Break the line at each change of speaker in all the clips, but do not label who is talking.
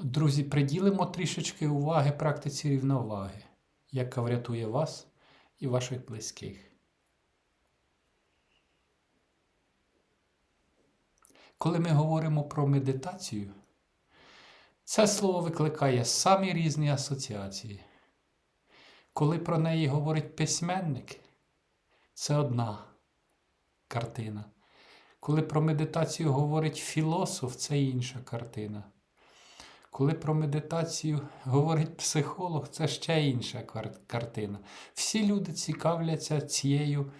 Друзі, приділимо трішечки уваги практиці рівноваги, яка врятує вас і ваших близьких. Коли ми говоримо про медитацію, це слово викликає самі різні асоціації. Коли про неї говорить письменник, це одна картина. Коли про медитацію говорить філософ, це інша картина. Коли про медитацію говорить психолог, це ще інша картина. Всі люди цікавляться цією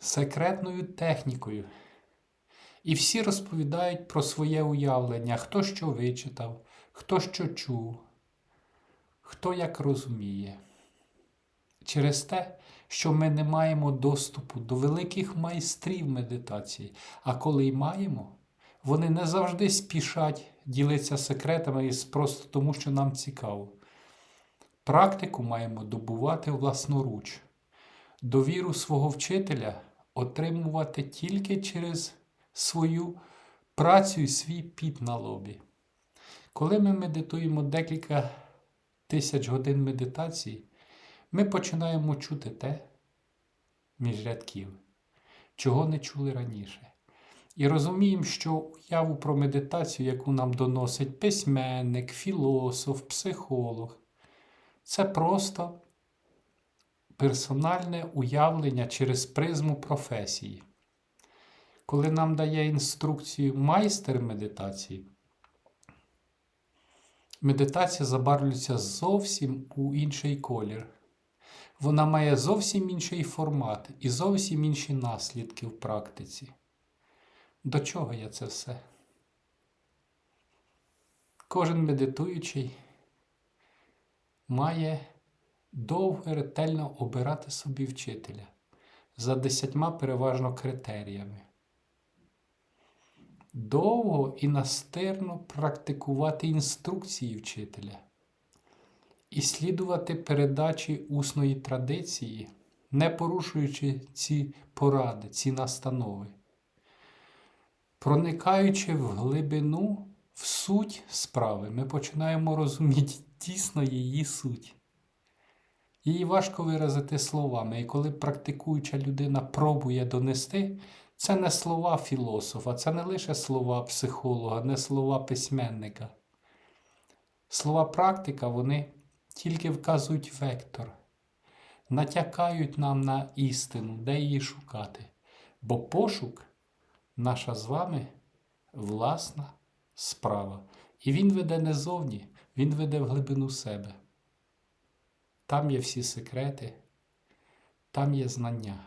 секретною технікою. І всі розповідають про своє уявлення, хто що вичитав, хто що чув, хто як розуміє. Через те, що ми не маємо доступу до великих майстрів медитації, а коли й маємо, вони не завжди спішать ділитися секретами із просто тому, що нам цікаво. Практику маємо добувати власноруч. Довіру свого вчителя отримувати тільки через свою працю і свій піт на лобі. Коли ми медитуємо декілька тисяч годин медитації, ми починаємо чути те між рядків, чого не чули раніше. І розуміємо, що уяву про медитацію, яку нам доносить письменник, філософ, психолог, це просто персональне уявлення через призму професії. Коли нам дає інструкцію майстер медитації, медитація забарвлюється зовсім у інший колір. Вона має зовсім інший формат і зовсім інші наслідки в практиці. До чого я це все? Кожен медитуючий має довго і ретельно обирати собі вчителя за десятьма переважно критеріями. Довго і настирно практикувати інструкції вчителя і слідувати передачі усної традиції, не порушуючи ці поради, ці настанови проникаючи в глибину, в суть справи, ми починаємо розуміти дійсно її суть. Її важко виразити словами, і коли практикуюча людина пробує донести, це не слова філософа, це не лише слова психолога, не слова письменника. Слова практика, вони тільки вказують вектор, натякають нам на істину, де її шукати. Бо пошук наша з вами власна справа. І він веде не зовні, він веде в глибину себе. Там є всі секрети, там є знання.